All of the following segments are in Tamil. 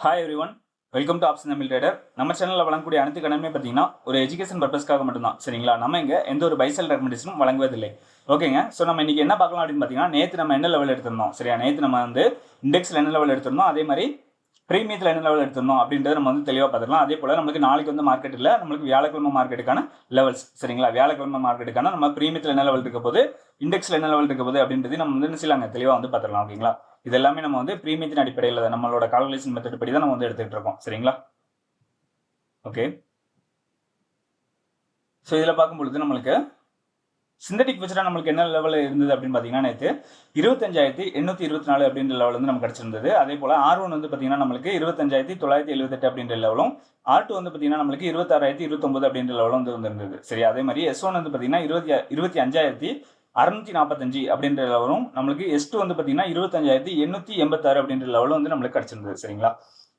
Hi everyone welcome to option Tamil trader நம்ம சேனலில் வழங்கக்கூடிய அனைத்து கடனுமே பார்த்தீங்கன்னா ஒரு எஜுகேஷன் பர்பஸ்க்காக மட்டும்தான் சரிங்களா? நம்ம இங்கே எந்த ஒரு பைசல் ரெக்கமெண்டேஷனும் வழங்குவதில்லை. ஓகேங்க ஸோ நம்ம இன்றைக்கி என்ன பார்க்கலாம் அப்படின்னு பார்த்தீங்கன்னா நேற்று நம்ம என்ன லெவல் எடுத்திருந்தோம்? சரியா? நேற்று நம்ம வந்து இண்டெக்ஸில் என்ன லெவல் எடுத்திருந்தோம்? அதே மாதிரி ப்ரீமியத்தில் என்ன லெவல் எடுத்திருந்தோம்? அப்படின்றத நம்ம வந்து தெளிவாக பார்த்துக்கலாம் அதே போல் நம்மளுக்கு நாளைக்கு வந்து மார்க்கெட் இல்லை நம்மளுக்கு வியாழக்கிழமை மார்க்கெட்டுக்கான லெவல்ஸ் சரிங்களா? வியாழக்கிழமை மார்க்கெட்டுக்கான நம்ம ப்ரீமியத்தில் என்ன லெவல் இருக்க போது இண்டெக்ஸில் என்ன லெவல் இருக்க போது அப்படின்றது நம்ம வந்து என்ன தெளிவாக வந்து பார்த்துக்கலாம் ஓகேங்களா? இது எல்லாமே நம்ம வந்து ப்ரீமியத்தின் அடிப்படையில் நம்மளோட கால்குலேஷன் மெத்தட் படி தான் நம்ம வந்து எடுத்துக்கிட்டு இருக்கோம். சரிங்களா? ஓகே ஸோ இதில் பார்க்கும்பொழுது நம்மளுக்கு சிந்தட்டிக் ஃபியூச்சராக நம்மளுக்கு என்ன லெவலில் இருந்தது அப்படின்னு பார்த்தீங்கன்னா நேற்று இருபத்தஞ்சாயிரத்தி எண்ணூற்றி இருபத்தி நாலு அப்படின்ற லெவல் வந்து நமக்கு கிடச்சிருந்தது. அதே போல் ஆர் ஒன் வந்து பார்த்தீங்கன்னா நம்மளுக்கு இருபத்தஞ்சாயிரத்தி தொள்ளாயிரத்தி எழுபத்தெட்டு அப்படின்ற லெவலும் ஆர் டூ வந்து பார்த்தீங்கன்னா நம்மளுக்கு இருபத்தாறாயிரத்தி இருபத்தொம்பது அப்படின்ற லெவலும் வந்து வந்திருந்தது. சரி அதே மாதிரி எஸ் ஒன் வந்து பார்த்தீங்கன்னா இருபத்தி இருபத்தி அஞ்சாயிரத்தி அறுநூத்தி நாற்பத்தஞ்சு அப்படின்ற லெவலும் நம்மளுக்கு எஸ் டூ வந்து பார்த்தீங்கன்னா இருபத்தஞ்சாயிரத்தி எண்ணூற்றி எண்பத்தாறு அப்படின்ற லெவலும் வந்து நம்மளுக்கு கிடச்சிருந்தது சரிங்களா?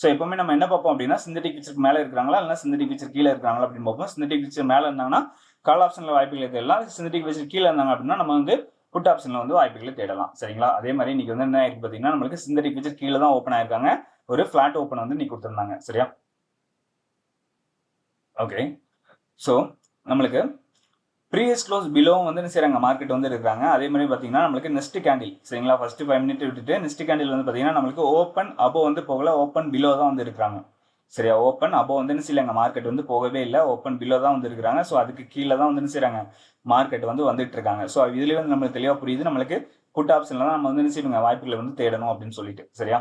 ஸோ எப்பவுமே நம்ம என்ன பார்ப்போம் அப்படின்னா சிந்தட்டிக் பிக்சருக்கு மேலே இருக்கிறாங்களா இல்லை சிந்தட்டிக் பிக்சர் கீழே இருக்காங்களா அப்படின்னு பார்ப்போம். சிந்தட்டிக் பிக்சர் மேலே இருந்தாங்கன்னா கால் ஆப்ஷனில் வாய்ப்புகள் தேடலாம் சிந்தட்டிக் பிக்சர் கீழே இருந்தாங்க அப்படின்னா நம்ம வந்து புட் ஆப்ஷனில் வந்து வாய்ப்புகளை தேடலாம் சரிங்களா? அதே மாதிரி இன்னைக்கு வந்து என்ன ஆயிருக்கு பார்த்தீங்கன்னா நம்மளுக்கு சிந்தட்டிக் பிக்சர் கீழே தான் ஓப்பன் ஆயிருக்காங்க. ஒரு ஃப்ளாட் ஓப்பன் வந்து இன்னைக்கு கொடுத்துருந்தாங்க சரியா? ஓகே ஸோ நம்மளுக்கு ப்ரீவியஸ் க்ளோஸ் பிலோவும் வந்து என்ன செய்றாங்க? மார்க்கெட் வந்து இருக்கிறாங்க அதே மாதிரி பார்த்தீங்கன்னா நம்மளுக்கு நெஸ்ட் கேண்டில் சரிங்களா? ஃபர்ஸ்ட் ஃபைவ் மினிட் விட்டுட்டு நெஸ்ட் கேண்டில் வந்து பார்த்தீங்கன்னா நம்மளுக்கு ஓப்பன் அபோ வந்து போகல ஓப்பன் பிலோ தான் வந்து இருக்கிறாங்க சரியா? ஓப்பன் அப்போ வந்து என்ன செய்யலாங்க? மார்க்கெட் வந்து போகவே இல்லை. ஓப்பன் பிலோ தான் வந்து இருக்கிறாங்க ஸோ அதுக்கு கீழே தான் வந்து என்ன செய்றாங்க? மார்க்கெட் வந்து வந்துட்டு இருக்காங்க. ஸோ இதுலேயே வந்து நம்மளுக்கு தெளிவாக புரியுது. நம்மளுக்கு புட் ஆப்ஷன்ல தான் நம்ம வந்து என்ன செய்யணுங்க? வாய்ப்புகளை வந்து தேடணும் அப்படின்னு சொல்லிட்டு. சரியா?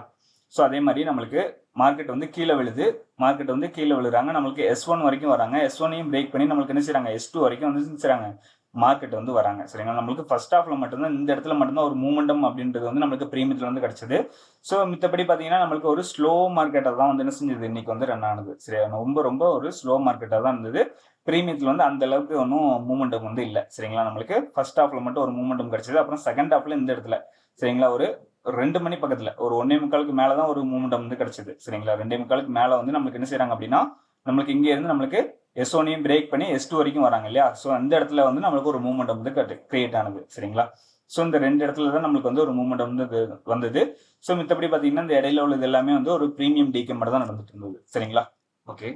ஸோ அதே மாதிரி நம்மளுக்கு மார்க்கெட் வந்து கீழே விழுது. மார்க்கெட் வந்து கீழே விழுறாங்க. நம்மளுக்கு எஸ் ஒன் வரைக்கும் வராங்க. எஸ் ஒன்னையும் பிரேக் பண்ணி நம்மளுக்கு என்ன செய்கிறாங்க எஸ் டூ வரைக்கும் வந்து என்ன மார்க்கெட் வந்து வராங்க. சரிங்களா? நம்மளுக்கு ஃபர்ஸ்ட் ஹாஃப்ல மட்டும்தான் இந்த இடத்துல மட்டும்தான் ஒரு மூமெண்டம் அப்படின்றது வந்து நம்மளுக்கு பிரீமியத்தில் வந்து கிடைச்சது. ஸோ மித்தபடி பார்த்தீங்கன்னா நம்மளுக்கு ஒரு ஸ்லோ மார்க்கெட்டாக தான் வந்து என்ன செஞ்சது? இன்னைக்கு வந்து ரன் ஆனது. சரியா? ரொம்ப ரொம்ப ஒரு ஸ்லோ மார்க்கெட்டாக தான் இருந்தது. பிரீமியத்தில் வந்து அந்த அளவுக்கு ஒன்றும் மூமெண்டம் வந்து இல்லை. சரிங்களா? நம்மளுக்கு ஃபர்ஸ்ட் ஹாஃப்ல மட்டும் ஒரு மூமெண்டம் கிடைச்சது. அப்புறம் செகண்ட் ஹாஃப்ல இந்த இடத்துல. சரிங்களா? ஒரு ரெண்டு மணி பக்கத்துல ஒரு ஒன்னே முக்காலுக்கு மேலதான் ஒரு மூமெண்டம் வந்து கிடைச்சது சரிங்களா? ரெண்டே முக்காலுக்கு மேல வந்து நம்மளுக்கு என்ன செய்யறாங்க அப்படின்னா நம்மளுக்கு இங்கே இருந்து நம்மளுக்கு எஸ் ஒனையும் பிரேக் பண்ணி எஸ் டூ வரைக்கும் வராங்க இல்லையா? ஸோ அந்த இடத்துல வந்து நம்மளுக்கு ஒரு மூமெண்ட் வந்து கிரியேட் ஆனது சரிங்களா? ஸோ இந்த ரெண்டு இடத்துல தான் நம்மளுக்கு வந்து ஒரு மூமெண்டம் வந்து வந்தது. ஸோ மித்தபடி பார்த்தீங்கன்னா இந்த இடையில உள்ளது எல்லாமே வந்து ஒரு ப்ரீமியம் டிகே மட்டும் தான் நடந்துட்டு இருந்தது சரிங்களா? ஓகே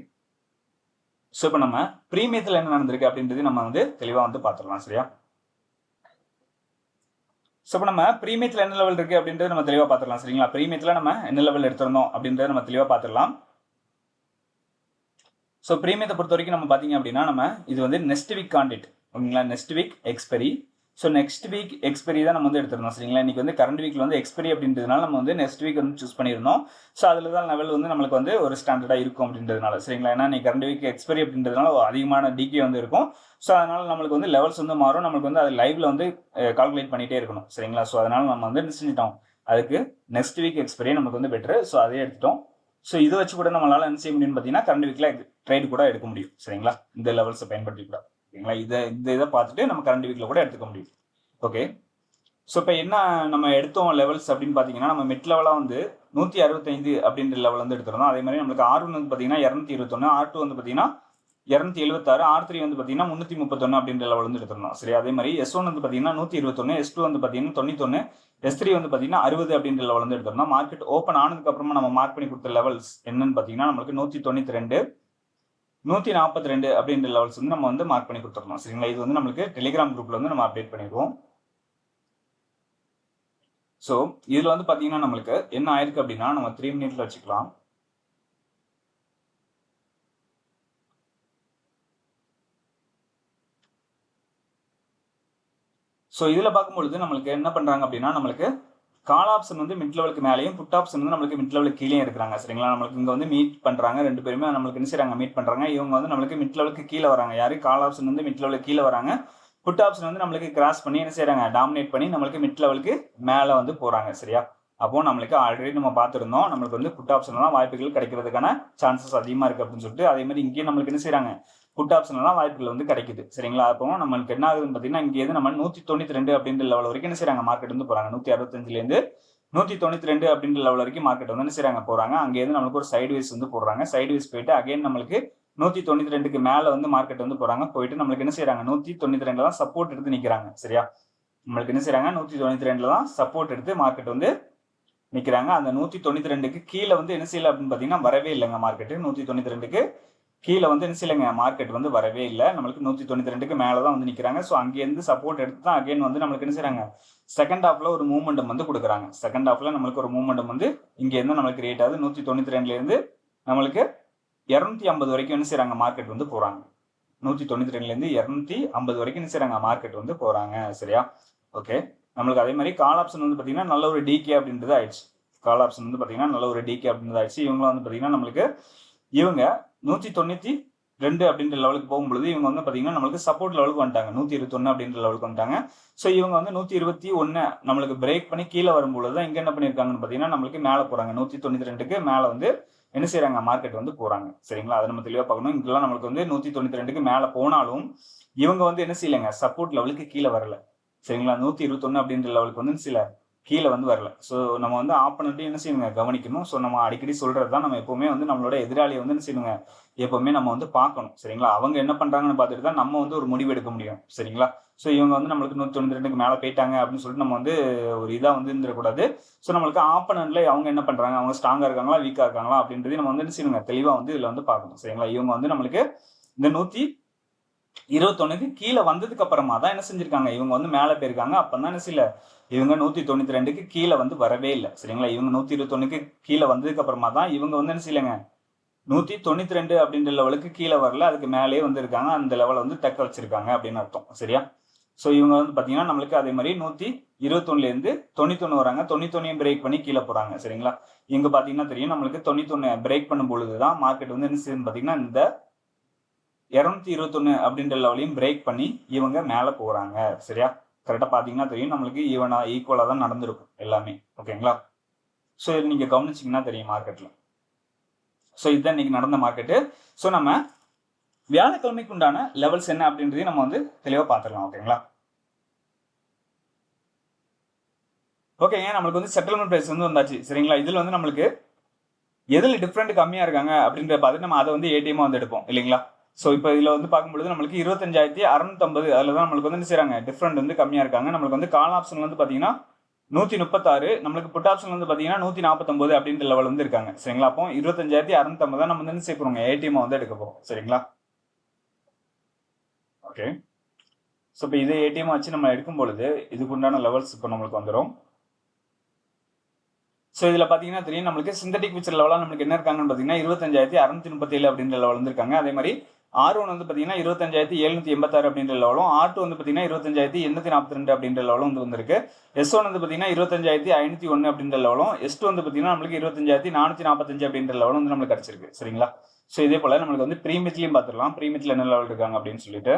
ஸோ இப்போ நம்ம ப்ரீமியத்தில் என்ன நடந்திருக்கு அப்படின்றது நம்ம வந்து தெளிவாக வந்து பார்த்துடலாம் சரியா? ஸோ இப்போ நம்ம ப்ரீமியத்தில் என்ன லெவல் இருக்குது அப்படின்றது நம்ம தெளிவாக பார்த்துடலாம் சரிங்களா? ப்ரீமியத்தில் நம்ம என்ன லெவல் எடுத்திருந்தோம் அப்படின்றத நம்ம தெளிவாக பார்த்துடலாம். ஸோ ப்ரீமியத்தை பொறுத்த வரைக்கும் நம்ம பார்த்தீங்க அப்படின்னா நம்ம இது வந்து நெக்ஸ்ட் வீக் கான்டெக்ட் ஓகேங்களா? Next week expiry so next week expiry தான் நம்ம வந்து எடுத்திருந்தோம் சரிங்களா? இன்னைக்கு வந்து கரண்ட் வீக்கில் வந்து எக்ஸ்பெரி அப்படின்றதுனால நம்ம வந்து நெக்ஸ்ட் வீக் வந்து சூஸ் பண்ணியிருந்தோம் ஸோ அதில் தான் லெவல் வந்து நம்மளுக்கு வந்து ஒரு ஸ்டாண்டர்டாக இருக்கும் அப்படின்றதுனால சரிங்களா? ஏன்னா இன்னைக்கு கரண்ட் வீக் எக்ஸ்பெரி அப்படின்றதுனால அதிகமான டிகே வந்து இருக்கும். ஸோ அதனால் நம்மளுக்கு வந்து லெவல்ஸ் வந்து மாறும். நம்மளுக்கு வந்து அது லைவ்ல வந்து கால்குலேட் பண்ணிகிட்டே இருக்கணும் சரிங்களா? ஸோ அதனால் நம்ம வந்து செஞ்சுட்டோம் செஞ்சிட்டோம் அதுக்கு நெக்ஸ்ட் வீக் எக்ஸ்பெரி நமக்கு வந்து பெட்ரு ஸோ அதே எடுத்துட்டோம். ஸோ இதை வச்சு கூட நம்மளால என்ன செய்ய முடியும்னு பார்த்தீங்கன்னா கரண்ட் வீக்கில் ட்ரேட் கூட எடுக்க முடியும் சரிங்களா? இந்த லெவல்ஸை பயன்படுத்தி கூட. ஓகேங்களா? இதை இந்த இதை பார்த்துட்டு நம்ம கரண்ட் வீக்கில் கூட எடுத்துக்க முடியும். ஓகே? ஸோ இப்போ என்ன நம்ம எடுத்தோம் லெவல்ஸ் அப்படின்னு பார்த்தீங்கன்னா நம்ம மிட் லெவலாக வந்து நூற்றி அறுபத்தைந்து அப்படின்ற லெவல் வந்து எடுத்துருந்தோம். அதே மாதிரி நம்மளுக்கு ஆர் ஒன் வந்து பார்த்தீங்கன்னா இரநூத்தி இருபத்தொன்று ஆர் டூ வந்து பார்த்தீங்கன்னா இரநூத்தி எழுபத்தாறு ஆர் த்ரீ வந்து பார்த்தீங்கன்னா முந்நூற்றி முப்பத்தொன்று அப்படின்ற லெவல் வந்து எடுத்துருந்தோம். சரி அதே மாதிரி எஸ் ஒன் வந்து பார்த்தீங்கன்னா நூற்றி இருபத்தொன்று எஸ் டூ வந்து பார்த்தீங்கன்னா தொண்ணூத்தொன்று எஸ் த்ரீ வந்து பார்த்தீங்கன்னா அறுபது அப்படின்ற லெவல் வந்து எடுத்துருந்தோம். மார்க்கெட் ஓப்பன் ஆனதுக்கு அப்புறமா நம்ம மார்க் பண்ணி கொடுத்த லெவல்ஸ் என்னன்னு பார்த்தீங்கன்னா நம்மளுக்கு நூற்றி தொண்ணூற்றி ரெண்டு நூற்றி நாற்பத்தி ரெண்டு அப்படின்ற லெவல்ஸ் வந்து நம்ம வந்து மார்க் பண்ணி கொடுத்துருந்தோம் சரிங்களா? இது வந்து நம்மளுக்கு டெலிகிராம் குரூப்பில் வந்து நம்ம அப்டேட் பண்ணிடுவோம். ஸோ இதில் வந்து பார்த்தீங்கன்னா நம்மளுக்கு என்ன ஆயிருக்கு அப்படின்னா நம்ம த்ரீ மினிட்ல வச்சுக்கலாம். ஸோ இதில் பார்க்கும்பொழுது நம்மளுக்கு என்ன பண்ணுறாங்க அப்படின்னா நம்மளுக்கு கால் ஆப்ஷன் வந்து மிட் லெவலுக்கு மேலேயும் புட் ஆப்ஷன் வந்து நம்மளுக்கு மிட் லெவலுக்கு கீழே இருக்கிறாங்க சரிங்களா? நம்மளுக்கு இங்கே வந்து மீட் பண்ணுறாங்க ரெண்டு பேருமே நம்மளுக்கு என்ன செய்கிறாங்க மீட் பண்ணுறாங்க இவங்க வந்து நம்மளுக்கு மிட் லெவலுக்கு கீழே வராங்க. யாரும் கால் ஆப்ஷன் வந்து மிட் லெவலுக்கு கீழே வராங்க. புட் ஆப்ஷன் வந்து நம்மளுக்கு கிராஸ் பண்ணி என்ன செய்கிறாங்க டாமினேட் பண்ணி நம்மளுக்கு மிட் லெவலுக்கு மேலே வந்து போகிறாங்க சரியா? அப்போ நம்மளுக்கு ஆல்ரெடி நம்ம பார்த்துருந்தோம் நம்மளுக்கு வந்து புட் ஆப்ஷன்லாம் வாய்ப்புகள் கிடைக்கிறதுக்கான சான்சஸ் அதிகமாக இருக்குது அப்படின்னு சொல்லிட்டு அதே மாதிரி இங்கேயும் நம்மளுக்கு என்ன செய்கிறாங்க புட் ஆப்ஷன்லாம் வாய்ப்புகள் வந்து கிடைக்குது. சரிங்களா? அப்போ நம்மளுக்கு என்ன ஆகுதுன்னு பார்த்தீங்கன்னா இங்கே இருந்து நம்ம நூற்றி தொண்ணூற்றி ரெண்டு அப்படின்ற லெவல் வரைக்கும் என்ன செய்கிறாங்க மார்க்கெட் வந்து போகிறாங்க நூற்றி அறுபத்தஞ்சிலேருந்து நூற்றி தொண்ணூற்றி ரெண்டு அப்படின்ற லெவல் வரைக்கும் மார்க்கெட் வந்து என்ன செய்கிறாங்க போகிறாங்க அங்கேருந்து நம்மளுக்கு ஒரு சைடு வைஸ் வந்து போடுறாங்க. சைடு வேஸ் போயிட்டு அகைன் நம்மளுக்கு நூற்றி தொண்ணூற்றி ரெண்டுக்கு மேலே வந்து மார்க்கெட் வந்து போகிறாங்க போயிட்டு நம்மளுக்கு என்ன செய்கிறாங்க நூற்றி தொண்ணூற்றி ரெண்டில் தான் சப்போர்ட் எடுத்து நிற்கிறாங்க சரியா? நம்மளுக்கு என்ன செய்கிறாங்க நூற்றி தொண்ணூற்றி ரெண்டில் தான் சப்போர்ட் எடுத்து மார்க்கெட் வந்து நிற்கிறாங்க அந்த நூற்றி தொண்ணூற்றி ரெண்டுக்கு கீழே வந்து என்ன செய்யல அப்படின்னு பார்த்தீங்கன்னா வரவே இல்லைங்க மார்க்கெட்டு நூற்றி தொண்ணூற்றி ரெண்டுக்கு கீழே வந்து என்ன செய்யலைங்க மார்க்கெட் வந்து வரவே இல்லை. நம்மளுக்கு நூற்றி தொண்ணூற்றி ரெண்டுக்கு மேலே தான் வந்து நிற்கிறாங்க ஸோ அங்கேருந்து சப்போர்ட் எடுத்து தான் அகைன் வந்து நம்மளுக்கு என்ன செய்கிறாங்க செகண்ட் ஹாஃபில் ஒரு மூமெண்டம் வந்து கொடுக்குறாங்க. செகண்ட் ஹாஃபில் நம்மளுக்கு ஒரு மூமெண்டம் வந்து இங்கேருந்து நம்மளுக்கு கிரியேட் ஆகுது. நூற்றி தொண்ணூற்றி ரெண்டுலேருந்து நம்மளுக்கு இரநூத்தி ஐம்பது வரைக்கும் என்ன செய்கிறாங்க மார்க்கெட் வந்து போகிறாங்க நூற்றி தொண்ணூற்றி ரெண்டுலேருந்து இரநூத்தி ஐம்பது வரைக்கும் என்ன செய்கிறாங்க மார்க்கெட் வந்து போகிறாங்க சரியா? ஓகே நம்மளுக்கு அதே மாதிரி கால் ஆப்ஷன் வந்து பார்த்தீங்கன்னா நல்ல ஒரு டிகே அப்படின்றது ஆயிடுச்சு. கால் ஆப்ஷன் வந்து பார்த்தீங்கன்னா நல்ல ஒரு டிகே அப்படின்றது ஆயிடுச்சு. இவங்களும் வந்து பார்த்தீங்கன்னா நம்மளுக்கு இவங்க நூற்றி தொண்ணூற்றி ரெண்டு அப்படின்ற லெவலுக்கு போகும்பொழுது இவங்க வந்து பார்த்தீங்கன்னா நம்மளுக்கு சப்போர்ட் லெவலுக்கு வந்துட்டாங்க. நூற்றி இருபத்தொன்று அப்படின்ற லெவலுக்கு வந்துட்டாங்க. ஸோ இவங்க வந்து நூற்றி இருபத்தி ஒன்று நம்மளுக்கு பிரேக் பண்ணி கீழே வரும்பொழுது தான் இங்கே என்ன பண்ணியிருக்காங்கன்னு பார்த்தீங்கன்னா நம்மளுக்கு மேலே போகிறாங்க நூற்றி தொண்ணூற்றி ரெண்டுக்கு மேலே வந்து என்ன செய்கிறாங்க மார்க்கெட் வந்து போகிறாங்க சரிங்களா? அதை நம்ம தெளிவாக பார்க்கணும். இங்கெல்லாம் நம்மளுக்கு வந்து நூற்றி தொண்ணூற்றி ரெண்டுக்கு மேலே போனாலும் இவங்க வந்து என்ன செய்யலைங்க? சப்போர்ட் லெவலுக்கு கீழே வரல. சரிங்களா? நூற்றி இருபத்தொன்று அப்படின்ற லெவலுக்கு வந்து சில கீழே வந்து வரல. ஸோ நம்ம வந்து ஆப்பனண்ட்டையும் என்ன செய்யணுங்க? கவனிக்கணும். ஸோ நம்ம அடிக்கடி சொல்கிறது தான் நம்ம எப்போவுமே வந்து நம்மளோட எதிராளியை வந்து என்ன செய்யணுங்க? எப்போவுமே நம்ம வந்து பார்க்கணும். சரிங்களா? அவங்க என்ன பண்ணுறாங்கன்னு பார்த்துட்டு தான் நம்ம வந்து ஒரு முடிவு எடுக்க முடியும். சரிங்களா? ஸோ இவங்க வந்து நம்மளுக்கு நூற்றி தொண்ணூற்றி ரெண்டுக்கு மேலே போயிட்டாங்க அப்படின்னு சொல்லிட்டு நம்ம வந்து ஒரு இதாக வந்து இருந்துடக்கூடாது. ஸோ நம்மளுக்கு ஆப்பனண்ட்ல அவங்க என்ன பண்ணுறாங்க அவங்க ஸ்ட்ராங்காக இருக்காங்களா? வீக்காக இருக்காங்களா? அப்படின்றதையும் நம்ம வந்து என்ன செய்யணுங்க? தெளிவாக வந்து இதில் வந்து பார்க்கணும். சரிங்களா? இவங்க வந்து நம்மளுக்கு இந்த நூற்றி இருபத்தொன்னுக்கு கீழே வந்ததுக்கு அப்புறமா தான் என்ன செஞ்சிருக்காங்க? இவங்க வந்து மேலே போயிருக்காங்க. அப்போ தான் என்ன செய்யல? இவங்க நூற்றி தொண்ணூற்றி ரெண்டுக்கு கீழே வந்து வரவே இல்லை. சரிங்களா? இவங்க நூற்றி இருபத்தொன்னுக்கு கீழே வந்ததுக்கு அப்புறமா தான் இவங்க வந்து என்ன செய்யலைங்க? நூற்றி தொண்ணூற்றி ரெண்டு அப்படின்ற லெவலுக்கு கீழே வரல. அதுக்கு மேலேயே வந்திருக்காங்க. அந்த லெவலை வந்து தக்க வச்சிருக்காங்க அப்படின்னு அர்த்தம். சரியா? ஸோ இவங்க வந்து பார்த்தீங்கன்னா நம்மளுக்கு அதே மாதிரி நூற்றி இருபத்தொன்னுலேருந்து தொண்ணூத்தொன்று வராங்க. தொண்ணூத்தொன்னையும் பிரேக் பண்ணி கீழே போகிறாங்க சரிங்களா? இங்கே பார்த்தீங்கன்னா தெரியும் நம்மளுக்கு தொண்ணூத்தொன்று பிரேக் பண்ணும் பொழுது தான் மார்க்கெட் வந்து என்ன செய்யுதுன்னு பார்த்தீங்கன்னா இந்த இரநூத்தி இருபத்தொன்று அப்படின்ற லெவலையும் பிரேக் பண்ணி இவங்க மேலே போகிறாங்க சரியா? கரெக்டாக பார்த்தீங்கன்னா தெரியும். நம்மளுக்கு ஈவனாக ஈக்குவலாக தான் நடந்திருக்கும் எல்லாமே. ஓகேங்களா ஸோ இது நீங்கள் கவனிச்சிங்கன்னா தெரியும் மார்க்கெட்டில் ஸோ இதுதான் இன்னைக்கு நடந்த மார்க்கெட்டு ஸோ நம்ம வியாழக்கிழமைக்கு உண்டான லெவல்ஸ் என்ன அப்படின்றதையும் நம்ம வந்து தெளிவாக பார்த்துக்கலாம் ஓகேங்களா ஓகேங்க நம்மளுக்கு வந்து செட்டில்மெண்ட் ப்ரைஸ் வந்து வந்தாச்சு. சரிங்களா? இதில் வந்து நம்மளுக்கு எதில் டிஃப்ரெண்ட் கம்மியாக இருக்காங்க அப்படின்றத பார்த்துட்டு நம்ம அதை வந்து ஏடிஎம்மாக வந்து எடுப்போம். இல்லைங்களா? ஸோ இப்போ இதில் வந்து பார்க்கும்பொழுது நம்மளுக்கு இருபத்தஞ்சாயிரத்தி அறநூத்தம்பது அதில் தான் நம்மளுக்கு வந்து என்ன செய்கிறாங்க டிஃப்ரெண்ட் வந்து கம்மியாக இருக்காங்க. நம்மளுக்கு வந்து கால் ஆப்ஷன் வந்து பார்த்தீங்கன்னா நூற்றி முப்பத்தாறு நம்மளுக்கு புட் ஆப்ஷன் வந்து பார்த்தீங்கன்னா நூற்றி நாற்பத்தொம்பது அப்படின்ற லெவல் வந்து இருக்காங்க. சரிங்களா? அப்போ இருபத்தஞ்சாயிரத்தி அறநூத்தம்பது தான் நம்ம வந்து என்ன செய்ய போகிறோங்க ஏடிஎம் வந்து எடுக்க போகிறோம் சரிங்களா? ஓகே ஸோ இப்போ இதே ஏடிஎம் வச்சு நம்ம எடுக்கும் பொழுது இதுக்கு உண்டான லெவல்ஸ் இப்போ நம்மளுக்கு வந்துடும் ஸோ இதில் பார்த்தீங்கன்னா தெரியும் நம்மளுக்கு சிந்தட்டிக் பிக்சர் லெவலாக நம்மளுக்கு என்ன இருக்காங்கன்னு பார்த்தீங்கன்னா இருபத்தஞ்சாயிரத்தி அறுநூத்தி முப்பத்தேழு அப்படின்ற லெவல் வந்துருக்காங்க அதே மாதிரி ஆர் ஒன் வந்து பார்த்தீங்கன்னா இருபத்தஞ்சாயிரத்தி எழுநூற்றி எண்பத்தாறு அப்படின்ற லெவலும் ஆர் டூ வந்து பார்த்தீங்கன்னா இருபத்தஞ்சாயிரத்தி எண்ணூற்றி நாற்பத்தி ரெண்டு அப்படின்ற லெவலும் வந்து வந்திருக்கு. எஸ் ஒன் வந்து பார்த்தீங்கன்னா இருபத்தஞ்சாயிரத்தி ஐநூற்றி ஒன்று அப்படின்ற லெவலும் எஸ் டூ வந்து பார்த்தீங்கன்னா நம்மளுக்கு இருபத்தஞ்சாயிரத்தி நானூற்றி நாற்பத்தஞ்சு அப்படின்ற லெவலும் வந்து நம்மளுக்கு கிடச்சிருக்கு. சரிங்களா? ஸோ இதே போல் நம்மளுக்கு வந்து ப்ரீமியத்துலையும் பார்த்துடலாம் ப்ரீமியத்தில் என்ன லெவல் இருக்காங்க அப்படின்னு சொல்லிட்டு.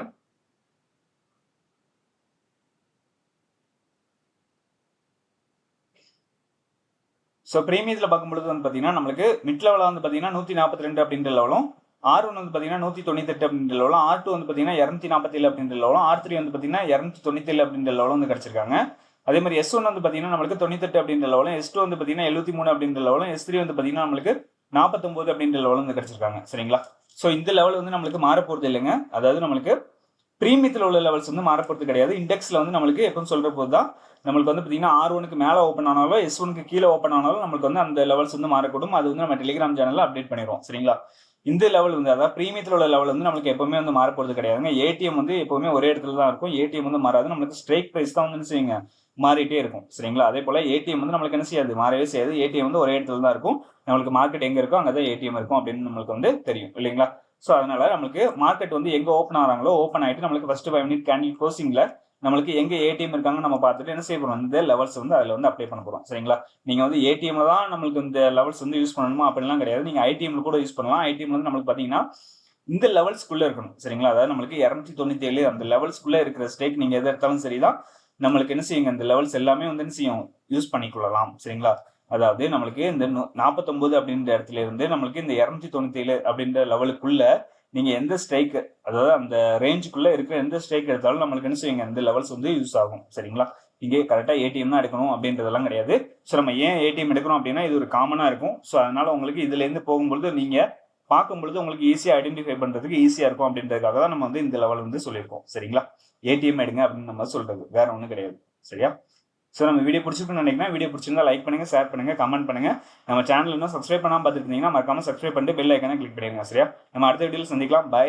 ஸோ ப்ரீமியத்தில் பார்க்கும்பொழுது வந்து பார்த்தீங்கன்னா நம்மளுக்கு மிட் லெவலாக வந்து பார்த்தீங்கன்னா நூற்றி நாற்பத்தி ரெண்டு அப்படின்ற லெவலும் ஆர் ஒன் வந்து பார்த்தீங்கன்னா நூற்றி தொண்ணூத்தெட்டு அப்படின்ற லெவலும் ஆர் டூ வந்து பார்த்தீங்கன்னா இரநூத்தி நாற்பத்தேழு அப்படின்ற லெவலும் ஆர் த்ரீ வந்து பார்த்தீங்கன்னா இரநூத்தி தொண்ணூத்தேழு அப்படின்ற லெவலும் வந்து கிடச்சிருக்காங்க. அதே மாதிரி எஸ் ஒன் வந்து பார்த்தீங்கன்னா நம்மளுக்கு தொண்ணூத்தெட்டு அப்படின்ற லெவலும் எஸ் டூ வந்து பார்த்தீங்கன்னா எழுபத்தி மூணு அப்படின்ற லெவலும் எஸ் த்ரீ வந்து பார்த்தீங்கன்னா நம்மளுக்கு நாற்பத்தொம்போது அப்படின்ற லெவலும் வந்து கிடச்சிருக்காங்க. சரிங்களா? ஸோ இந்த லெவல் வந்து நம்மளுக்கு மாறப்போகிறது இல்லைங்க. அதாவது நம்மளுக்கு ப்ரீமியத்தில் உள்ள லெவல்ஸ் வந்து மாறப்போகிறது கிடையாது. இண்டெக்ஸில் வந்து நம்மளுக்கு எப்பவும் சொல்கிற போது தான் நம்மளுக்கு வந்து பார்த்தீங்கன்னா ஆர் ஒனுக்கு மேலே ஓப்பன் ஆனாலும் எஸ் ஒனுக்கு கீழே ஓப்பன் ஆனாலும் நம்மளுக்கு வந்து அந்த லெவல்ஸ் வந்து மாறக்கூடும். அது வந்து நம்ம டெலிகிராம் சேனலில் அப்டேட் பண்ணிடுவோம். சரிங்களா? இந்த லெவல் வந்து அதாவது ப்ரீமியத்தில் உள்ள லெவல் வந்து நம்மளுக்கு எப்பவுமே வந்து மாறப்போகிறது கிடையாதுங்க. ஏடிஎம் வந்து எப்பவுமே ஒரே இடத்துல தான் இருக்கும். ஏடிஎம் வந்து மாறாது. நம்மளுக்கு ஸ்ட்ரைக் ப்ரைஸ் தான் வந்து என்ன செய்யுங்க? மாறிட்டே இருக்கும். சரிங்களா? அதே போல் ஏடிஎம் வந்து நம்மளுக்கு என்ன செய்யாது? மாறவே செய்யாது. ஏடிஎம் வந்து ஒரே இடத்துல தான் இருக்கும். நம்மளுக்கு மார்க்கெட் எங்கே இருக்கோ அங்கே தான் ஏடிஎம் இருக்கும் அப்படின்னு நம்மளுக்கு வந்து தெரியும். இல்லைங்களா? ஸோ அதனால நம்மளுக்கு மார்க்கெட் வந்து எங்கே ஓப்பன் ஆகிறாங்களோ ஓப்பன் ஆகிட்டு நம்மளுக்கு ஃபஸ்ட்டு ஃபைவ் மினிட் கேண்டில் க்ளோசிங்கில் நம்மளுக்கு எங்கே ஏடிஎம் இருக்காங்க நம்ம பார்த்துட்டு என்ன செய்ய போகிறோம் இந்த லெவல்ஸ் வந்து அதில் வந்து அப்ளை பண்ண போகிறோம் சரிங்களா? நீங்கள் வந்து ஏடிஎம்ல தான் நம்மளுக்கு இந்த லெவல்ஸ் வந்து யூஸ் பண்ணணுமா? அப்படிலாம் கிடையாது. நீங்கள் ஐடிஎம்ல கூட யூஸ் பண்ணலாம். ஐடிஎம் வந்து நம்மளுக்கு பார்த்தீங்கன்னா இந்த லெவல்ஸ்க்குள்ளே இருக்கணும். சரிங்களா? அதாவது நம்மளுக்கு இரநூத்தி தொண்ணூற்றி ஏழு அந்த லெவல்ஸ்க்குள்ளே இருக்கிற ஸ்டேக் நீங்கள் எது எடுத்தாலும் சரி தான் நம்மளுக்கு என்ன செய்யுங்க? இந்த லெவல்ஸ் எல்லாமே வந்து என்ன செய்யும்? யூஸ் பண்ணிக்கொள்ளலாம். சரிங்களா? அதாவது நம்மளுக்கு இந்த நாற்பத்தொம்பது அப்படின்ற இடத்துல இருந்து நம்மளுக்கு இந்த இரநூத்தி தொண்ணூற்றி ஏழு அப்படின்ற லெவலுக்குள்ள நீங்கள் எந்த ஸ்ட்ரைக் அதாவது அந்த ரேஞ்சுக்குள்ளே இருக்கிற எந்த ஸ்ட்ரைக் எடுத்தாலும் நம்மளுக்கு என்ன செய்யுங்க இந்த லெவல்ஸ் வந்து யூஸ் ஆகும். சரிங்களா? இங்கே கரெக்டாக ஏடிஎம் தான் எடுக்கணும் அப்படின்றதெல்லாம் கிடையாது. ஸோ நம்ம ஏன் ஏடிஎம் எடுக்கிறோம் அப்படின்னா இது ஒரு காமனாக இருக்கும். ஸோ அதனால் உங்களுக்கு இதுலேருந்து போகும்பொழுது நீங்கள் பார்க்கும்பொழுது உங்களுக்கு ஈஸியாக ஐடென்டிஃபை பண்ணுறதுக்கு ஈஸியாக இருக்கும் அப்படின்றதுக்காக தான் நம்ம வந்து இந்த லெவல் வந்து சொல்லியிருக்கோம். சரிங்களா? ஏடிஎம் எடுங்க அப்படின்னு நம்ம சொல்கிறது வேற ஒன்றும் கிடையாது. சரியா? ஸோ நம்ம வீடியோ பிடிச்சிருக்குன்னு நினைக்கிறேன். வீடியோ பிடிச்சிருந்தா லைக் பண்ணுங்கள் ஷேர் பண்ணுங்கள் கமெண்ட் பண்ணுங்கள் நம்ம சேனல் இன்னும் சப்ஸ்கிரைப் பண்ணாமல் பார்த்துருந்தீங்கன்னா மறக்காமல் சப்ஸ்கிரைப் பண்ணிட்டு பெல் ஐக்கானே கிளிக் பண்ணிடுங்க சரியா? நம்ம அடுத்த வீடியோவில் சந்திக்கலாம். பை